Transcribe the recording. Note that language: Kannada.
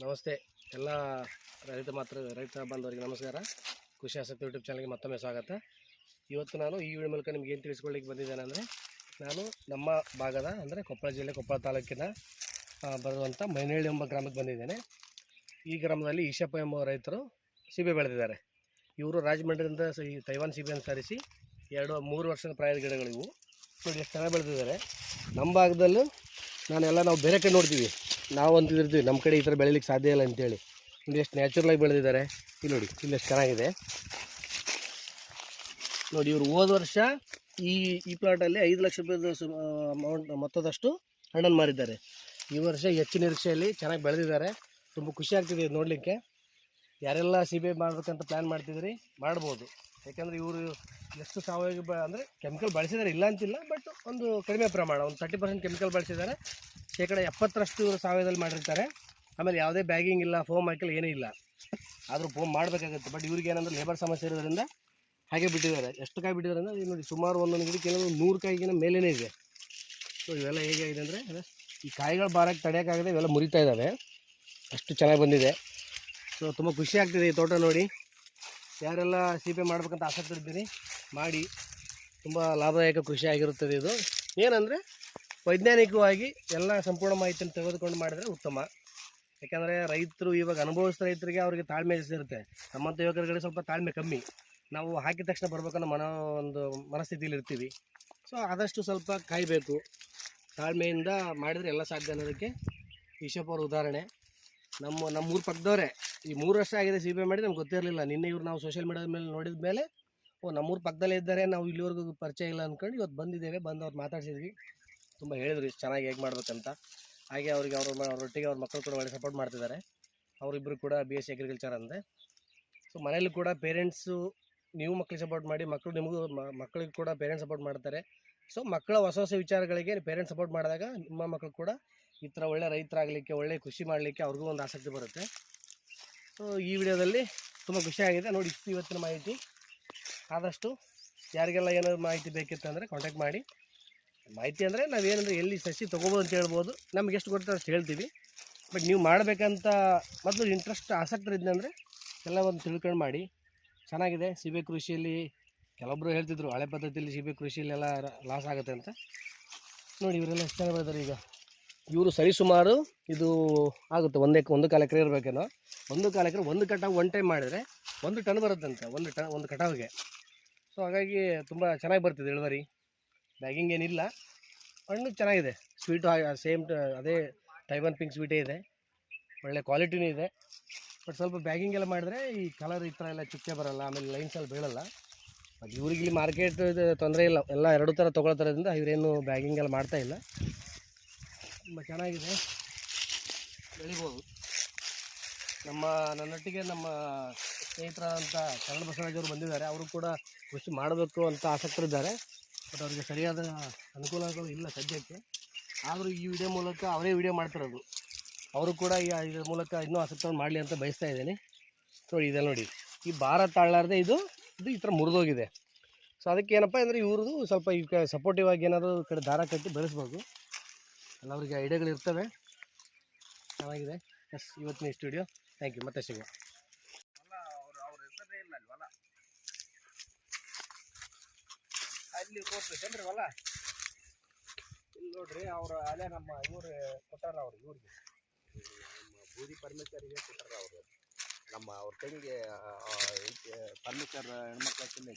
ನಮಸ್ತೆ. ಎಲ್ಲ ರೈತ ಮಾತ್ರ, ರೈತ ಬಾಂಧವರಿಗೆ ನಮಸ್ಕಾರ. ಖುಷಿ ಆಸಕ್ತಿ ಯೂಟ್ಯೂಬ್ ಚಾನಲ್ಗೆ ಮತ್ತೊಮ್ಮೆ ಸ್ವಾಗತ. ಇವತ್ತು ನಾನು ಈ ವಿಡಿಯೋ ಮೂಲಕ ನಿಮ್ಗೆ ಏನು ತಿಳಿಸ್ಕೊಳ್ಳಿಕ್ಕೆ ಬಂದಿದ್ದೇನೆ ಅಂದರೆ, ನಾನು ನಮ್ಮ ಭಾಗದ, ಅಂದರೆ ಕೊಪ್ಪಳ ಜಿಲ್ಲೆ, ಕೊಪ್ಪಳ ತಾಲೂಕಿನ ಬರುವಂಥ ಮೈನಹಳ್ಳಿ ಎಂಬ ಗ್ರಾಮಕ್ಕೆ ಬಂದಿದ್ದೇನೆ. ಈ ಗ್ರಾಮದಲ್ಲಿ ಈಶಪ್ಪ ಎಂಬ ರೈತರು ಸೀಬೆ ಬೆಳೆದಿದ್ದಾರೆ. ಇವರು ರಾಜಮಂಡ್ರಿಯಿಂದ ಸ- ಈ ತೈವಾನ್ ಸೀಬೆಯನ್ನು ಸರಿಸಿ ಎರಡು, ಮೂರು ವರ್ಷದ ಪ್ರಾಯದ ಗಿಡಗಳಿವು. ನೋಡಿ, ಎಷ್ಟು ಚೆನ್ನಾಗಿ ಬೆಳೆದಿದ್ದಾರೆ. ನಮ್ಮ ಭಾಗದಲ್ಲೂ ನಾನೆಲ್ಲ ನಾವು ಬೇರೆ ಕಡೆ ನೋಡ್ತೀವಿ. ನಾವು ಅಂತಿದ್ದಿರ್ತೀವಿ ನಮ್ಮ ಕಡೆ ಈ ಥರ ಬೆಳೀಲಿಕ್ಕೆ ಸಾಧ್ಯ ಇಲ್ಲ ಅಂತೇಳಿ. ಇಲ್ಲಿ ಎಷ್ಟು ನ್ಯಾಚುರಲಾಗಿ ಬೆಳೆದಿದ್ದಾರೆ. ಇಲ್ಲಿ ನೋಡಿ, ಇಲ್ಲಿ ಎಷ್ಟು ಚೆನ್ನಾಗಿದೆ. ನೋಡಿ, ಇವರು ಹೋದ ವರ್ಷ ಈ ಈ ಪ್ಲಾಟಲ್ಲಿ ಐದು ಲಕ್ಷ ರೂಪಾಯಿ ಅಮೌಂಟ್ ಮೊತ್ತದಷ್ಟು ಹಣ್ಣನ್ನು ಮಾರಿದ್ದಾರೆ. ಈ ವರ್ಷ ಹೆಚ್ಚು ನಿರೀಕ್ಷೆಯಲ್ಲಿ ಚೆನ್ನಾಗಿ ಬೆಳೆದಿದ್ದಾರೆ. ತುಂಬ ಖುಷಿ ಆಗ್ತಿದೆ ಇದು ನೋಡಲಿಕ್ಕೆ. ಯಾರೆಲ್ಲ ಸಿಬಿ ಮಾಡಬೇಕಂತ ಪ್ಲ್ಯಾನ್ ಮಾಡ್ತಿದ್ದೀರಿ, ಮಾಡ್ಬೋದು. ಯಾಕೆಂದರೆ ಇವರು ಎಷ್ಟು ಸಾವಯವ ಬ ಅಂದರೆ ಕೆಮಿಕಲ್ ಬಳಸಿದ್ದಾರೆ ಇಲ್ಲ ಅಂತಿಲ್ಲ ಬಟ್ ಒಂದು ಕಡಿಮೆ ಪ್ರಮಾಣ, ಒಂದು ತರ್ಟಿ ಪರ್ಸೆಂಟ್ ಕೆಮಿಕಲ್ ಬಳಸಿದ್ದಾರೆ. ಶೇಕಡ ಎಪ್ಪತ್ತರಷ್ಟು ಇವರು ಸಾವಯವದಲ್ಲಿ ಮಾಡಿರ್ತಾರೆ. ಆಮೇಲೆ ಯಾವುದೇ ಬ್ಯಾಗಿಂಗ್ ಇಲ್ಲ ಫೋಮ್ ಹಾಕಿಲ್ಲ ಏನೂ ಇಲ್ಲ. ಆದರೂ ಫೋಮ್ ಮಾಡಬೇಕಾಗುತ್ತೆ. ಬಟ್ ಇವ್ರಿಗೆ ಏನಂದ್ರೆ ಲೇಬರ್ ಸಮಸ್ಯೆ ಇರೋದ್ರಿಂದ ಹಾಗೆ ಬಿಟ್ಟಿದ್ದಾರೆ. ಎಷ್ಟು ಕಾಯಿ ಬಿಟ್ಟಿದ್ದಾರೆ ಅಂದರೆ, ನೋಡಿ ಸುಮಾರು ಒಂದೊಂದು ಗಿಡಕ್ಕೆ ಕೆಲವು ನೂರು ಕಾಯಿಗಿನ ಮೇಲೇ ಇದೆ. ಸೊ ಇವೆಲ್ಲ ಹೇಗೆ ಆಗಿದೆ ಅಂದರೆ ಈ ಕಾಯಿಗಳು ಬಾರಕ್ಕೆ ತಡೆಯೋಕ್ಕಾಗದೆ ಇವೆಲ್ಲ ಮುರಿತಾ ಇದ್ದಾವೆ. ಅಷ್ಟು ಚೆನ್ನಾಗಿ ಬಂದಿದೆ. ಸೊ ತುಂಬ ಖುಷಿ ಆಗ್ತಿದೆ ಈ ತೋಟ ನೋಡಿ. ಯಾರೆಲ್ಲ ಸೀಪೆ ಮಾಡ್ಬೇಕಂತ ಆಸಕ್ತಿ ಇರ್ತೀನಿ ಮಾಡಿ. ತುಂಬ ಲಾಭದಾಯಕ ಕೃಷಿ ಆಗಿರುತ್ತದೆ ಇದು. ಏನಂದರೆ ವೈಜ್ಞಾನಿಕವಾಗಿ ಎಲ್ಲ ಸಂಪೂರ್ಣ ಮಾಹಿತಿಯನ್ನು ತೆಗೆದುಕೊಂಡು ಮಾಡಿದರೆ ಉತ್ತಮ. ಯಾಕಂದರೆ ರೈತರು ಇವಾಗ ಅನುಭವಿಸಿದ ರೈತರಿಗೆ ಅವರಿಗೆ ತಾಳ್ಮೆ ಇರುತ್ತೆ ನಮ್ಮಂಥ ಯುವಕರುಗಳಿಗೆ ಸ್ವಲ್ಪ ತಾಳ್ಮೆ ಕಮ್ಮಿ. ನಾವು ಹಾಕಿದ ತಕ್ಷಣ ಬರ್ಬೇಕನ್ನೋ ಮನೋ ಒಂದು ಮನಸ್ಥಿತಿಯಲ್ಲಿ ಇರ್ತೀವಿ. ಸೊ ಆದಷ್ಟು ಸ್ವಲ್ಪ ಕಾಯಬೇಕು. ತಾಳ್ಮೆಯಿಂದ ಮಾಡಿದರೆ ಎಲ್ಲ ಸಾಧ್ಯ ಅನ್ನೋದಕ್ಕೆ ಈಶಪ್ಪ ಅವ್ರ ಉದಾಹರಣೆ. ನಮ್ಮ ನಮ್ಮ ಊರ ಪಕ್ಕದವರೇ ಈ ಮೂರು ವರ್ಷ ಆಗಿದೆ ಸಿ ಬಿ ಐ ಮಾಡಿ ನಮ್ಗೆ ಗೊತ್ತಿರಲಿಲ್ಲ. ನಿನ್ನೆ ಇವ್ರು ನಾವು ಸೋಷಿಯಲ್ ಮೀಡಿಯಾದ ಮೇಲೆ ನೋಡಿದ ಮೇಲೆ, ಓ, ನಮ್ಮೂರು ಪಕ್ಕದಲ್ಲೇ ಇದ್ದಾರೆ, ನಾವು ಇಲ್ಲಿವರೆಗೂ ಪರಿಚಯ ಇಲ್ಲ ಅಂದ್ಕೊಂಡು ಇವತ್ತು ಬಂದಿದ್ದೇವೆ, ಬಂದು ಅವ್ರು ಮಾತಾಡ್ಸಿದ್ವಿ. ತುಂಬ ಹೇಳಿದ್ರು ಇಷ್ಟು ಚೆನ್ನಾಗಿ ಹೇಗೆ ಮಾಡಬೇಕಂತ. ಹಾಗೆ ಅವ್ರಿಗೆ ಅವ್ರ ಅವ್ರೊಟ್ಟಿಗೆ ಅವ್ರ ಮಕ್ಕಳು ಕೂಡ ಒಳ್ಳೆ ಸಪೋರ್ಟ್ ಮಾಡ್ತಿದ್ದಾರೆ. ಅವರಿಬ್ಬರು ಕೂಡ ಬಿ ಎಸ್ ಸಿ ಅಗ್ರಿಕಲ್ಚರ್ ಅಂದರೆ ಸೊ ಮನೇಲಿ ಕೂಡ ಪೇರೆಂಟ್ಸು ನೀವು ಮಕ್ಕಳಿಗೆ ಸಪೋರ್ಟ್ ಮಾಡಿ ಮಕ್ಕಳು ನಿಮಗೂ ಮಕ್ಕಳಿಗೆ ಕೂಡ ಪೇರೆಂಟ್ಸ್ ಸಪೋರ್ಟ್ ಮಾಡ್ತಾರೆ. ಸೊ ಮಕ್ಕಳ ಹೊಸ ಹೊಸ ವಿಚಾರಗಳಿಗೆ ಪೇರೆಂಟ್ಸ್ ಸಪೋರ್ಟ್ ಮಾಡಿದಾಗ ನಿಮ್ಮ ಮಕ್ಕಳು ಕೂಡ ಈ ಥರ ಒಳ್ಳೆ ರೈತರಾಗಲಿಕ್ಕೆ, ಒಳ್ಳೆ ಕೃಷಿ ಮಾಡಲಿಕ್ಕೆ ಅವ್ರಿಗೂ ಒಂದು ಆಸಕ್ತಿ ಬರುತ್ತೆ. ಸೊ ಈ ವಿಡಿಯೋದಲ್ಲಿ ತುಂಬ ಖುಷಿಯಾಗಿದೆ ನೋಡಿ, ಇಷ್ಟು ಇವತ್ತಿನ ಮಾಹಿತಿ. ಆದಷ್ಟು ಯಾರಿಗೆಲ್ಲ ಏನಾದರೂ ಮಾಹಿತಿ ಬೇಕಿತ್ತು ಅಂದರೆ ಕಾಂಟ್ಯಾಕ್ಟ್ ಮಾಡಿ. ಮಾಹಿತಿ ಅಂದರೆ ನಾವೇನಂದ್ರೆ ಎಲ್ಲಿ ಸಸಿ ತೊಗೋಬೋದು ಅಂತ ಹೇಳ್ಬೋದು. ನಮ್ಗೆ ಎಷ್ಟು ಕೊಡ್ತಾರೆ ಅಷ್ಟು ಹೇಳ್ತೀವಿ. ಬಟ್ ನೀವು ಮಾಡಬೇಕಂತ ಮೊದಲು ಇಂಟ್ರೆಸ್ಟ್ ಎಲ್ಲ ಒಂದು ತಿಳ್ಕೊಂಡು ಮಾಡಿ. ಚೆನ್ನಾಗಿದೆ, ಸೀಬೆ ಕೃಷಿಯಲ್ಲಿ ಕೆಲವೊಬ್ಬರು ಹೇಳ್ತಿದ್ರು, ಹಳೆ ಪದ್ಧತಿಯಲ್ಲಿ ಸೀಬೆ ಕೃಷಿಯಲ್ಲೆಲ್ಲ ಲಾಸ್ ಆಗುತ್ತೆ ಅಂತ. ನೋಡಿ ಇವರೆಲ್ಲ ಎಷ್ಟು ಚೆನ್ನಾಗಿ ಈಗ? ಇವರು ಸರಿಸುಮಾರು ಇದು ಆಗುತ್ತೆ, ಒಂದೇ ಒಂದು ಕಾಲು ಎಕರೆ ಇರಬೇಕೇನೋ. ಒಂದು ಕಾಲು ಎಕರೆ ಒಂದು ಕಟಾವು ಒನ್ ಟೈಮ್ ಮಾಡಿದರೆ ಒಂದು ಟನ್ ಬರುತ್ತಂತೆ, ಒಂದು ಟ, ಒಂದು ಕಟಾವಿಗೆ. ಸೊ ಹಾಗಾಗಿ ತುಂಬ ಚೆನ್ನಾಗಿ ಬರ್ತಿದೆ ಇಳುವರಿ. ಬ್ಯಾಗಿಂಗ್ ಏನಿಲ್ಲ. ಹಣ್ಣು ಚೆನ್ನಾಗಿದೆ. ಸ್ವೀಟು ಸೇಮ್ ಅದೇ ಟೈಮನ್ ಪಿಂಕ್ ಸ್ವೀಟೇ ಇದೆ. ಒಳ್ಳೆ ಕ್ವಾಲಿಟಿನೂ ಇದೆ. ಬಟ್ ಸ್ವಲ್ಪ ಬ್ಯಾಗಿಂಗ್ ಎಲ್ಲ ಮಾಡಿದ್ರೆ ಈ ಕಲರ್ ಈ ಥರ ಎಲ್ಲ ಚುಕ್ಕೆ ಬರೋಲ್ಲ, ಆಮೇಲೆ ಲೈನ್ಸ್ ಲೈನ್ಸಲ್ಲಿ ಬೀಳಲ್ಲ. ಅದು ಇವ್ರಿಗೆ ಇಲ್ಲಿ ಮಾರ್ಕೆಟ್ ತೊಂದರೆ ಇಲ್ಲ. ಎಲ್ಲ ಎರಡು ಥರ ತೊಗೊಳ್ತಾರೋದ್ರಿಂದ ಇವರೇನು ಬ್ಯಾಗಿಂಗ್ ಎಲ್ಲ ಮಾಡ್ತಾ ಇಲ್ಲ. ತುಂಬ ಚೆನ್ನಾಗಿದೆ. ಬೆಳಿಬೋದು. ನಮ್ಮ, ನನ್ನೊಟ್ಟಿಗೆ ನಮ್ಮ ಸ್ನೇಹಿತರಾದಂಥ ಕನ್ನಡ ಬಸವರಾಜ್ ಅವರು ಬಂದಿದ್ದಾರೆ. ಅವರು ಕೂಡ ಕೃಷಿ ಮಾಡಬೇಕು ಅಂತ ಆಸಕ್ತರಿದ್ದಾರೆ. ಬಟ್ ಅವರಿಗೆ ಸರಿಯಾದ ಅನುಕೂಲಗಳು ಇಲ್ಲ ಸದ್ಯಕ್ಕೆ. ಆದರೂ ಈ ವಿಡಿಯೋ ಮೂಲಕ ಅವರೇ ವಿಡಿಯೋ ಮಾಡ್ತಿರೋದು. ಅವರು ಕೂಡ ಈ ಇದ್ರ ಮೂಲಕ ಇನ್ನೂ ಆಸಕ್ತವನ್ನು ಮಾಡಲಿ ಅಂತ ಬಯಸ್ತಾ ಇದ್ದೀನಿ. ನೋಡಿ ಇದೆ ನೋಡಿ. ಈ ಭಾರ ತಾಳಲಾರ್ದೆ ಇದು ಇದು ಈ ಥರ ಮುರಿದೋಗಿದೆ. ಸೊ ಅದಕ್ಕೆ ಏನಪ್ಪ ಅಂದರೆ ಇವ್ರದ್ದು ಸ್ವಲ್ಪ ಈ ಸಪೋರ್ಟಿವ್ ಆಗಿ ಏನಾದರೂ ಕಡೆ ದಾರ ಕಟ್ಟಿ ಬೆಳೆಸ್ಬೋದು. ಎಲ್ಲ ಅವರಿಗೆ ಐಡಿಯಾಗಳು ಇರ್ತವೆ. ಚೆನ್ನಾಗಿದೆ. ಎಸ್ ಇವತ್ತಿನ ಸ್ಟುಡಿಯೋ ಥ್ಯಾಂಕ್ ಯು ಮತ್ತೆ ಸಿಗುವ. ಅಲ್ಲಿ ಕೊಡ್ಬೇಕಂದ್ರೆ ಹೊಲ ಇಲ್ಲಿ ನೋಡ್ರಿ ಅವ್ರ ಅಲ್ಲೇ ನಮ್ಮ ಇವ್ರು ಕೊಟ್ಟಾರ ಅವ್ರು ಇವ್ರಿಗೆ ನಮ್ಮ ಬೂದಿ ಪರಮೇಶ್ವರಿಗೆ ಕೊಟ್ಟಾರ ಅವರು ನಮ್ಮ ಅವ್ರ ತಂಗಿ ಪರಮೇಶ್ವರ ಹೆಣ್ಮಕ್ಳ ಐತೆ